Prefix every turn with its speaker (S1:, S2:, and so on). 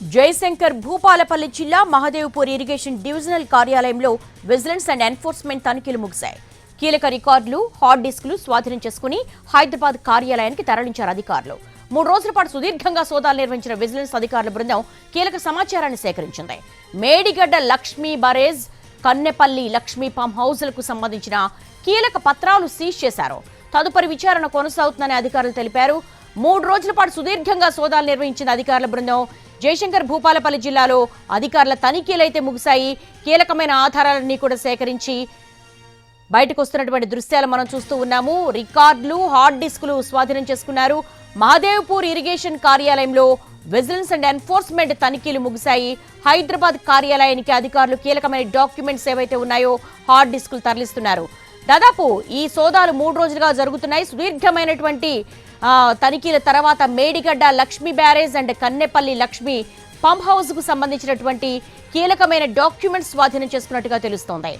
S1: జయశంకర్ భూపాలపల్లి జిల్లా Mahadevpur irrigation divisional కార్యాలయంలో vigilance and enforcement తనిఖీలు ముగిశాయి. కీలక రికార్డులు హార్డ్ డిస్క్లు స్వాధీనం చేసుకుని హైదరాబాద్ కార్యాలయానికి తరలించారు అధికారులు. మూడు రోజుల పాటు సుదీర్ఘంగా సోదాలు నిర్వహించిన విజిలెన్స్ అధికారుల బృందం కీలక సమాచారాన్ని సేకరించింది. మేడిగడ్డ లక్ష్మీ బరేజ్ కన్నెపల్లి లక్ష్మీ పామ్ హౌజ్లకు సంబంధించిన కీలక పత్రాలు సీజ్ చేశారు. తదుపరి విచారణ కొనసాగుతుందని అధికారులు తెలిపారు. మూడు రోజుల పాటు సుదీర్ఘంగా సోదాలు నిర్వహించిన అధికారుల బృందం జయశంకర్ భూపాలపల్లి జిల్లాలో అధికారుల తనిఖీలైతే ముగిశాయి. కీలకమైన ఆధారాలన్నీ కూడా సేకరించి బయటకు వస్తున్నటువంటి దృశ్యాలు మనం చూస్తూ ఉన్నాము. రికార్డులు హార్డ్ డిస్కులు స్వాధీనం చేసుకున్నారు. మహాదేవ్పూర్ ఇరిగేషన్ కార్యాలయంలో విజిలెన్స్ అండ్ ఎన్ఫోర్స్మెంట్ తనిఖీలు ముగిశాయి. హైదరాబాద్ కార్యాలయానికి అధికారులు కీలకమైన డాక్యుమెంట్స్ ఏవైతే ఉన్నాయో హార్డ్ డిస్కులు తరలిస్తున్నారు. దాదాపు ఈ సోదాలు మూడు రోజులుగా జరుగుతున్నాయి. సుదీర్ఘమైనటువంటి తనిఖీల తర్వాత Medigadda Lakshmi barrage and Kannepalli Lakshmi pump హౌస్కు సంబంధించినటువంటి కీలకమైన డాక్యుమెంట్స్ స్వాధీనం చేసుకున్నట్టుగా తెలుస్తోంది.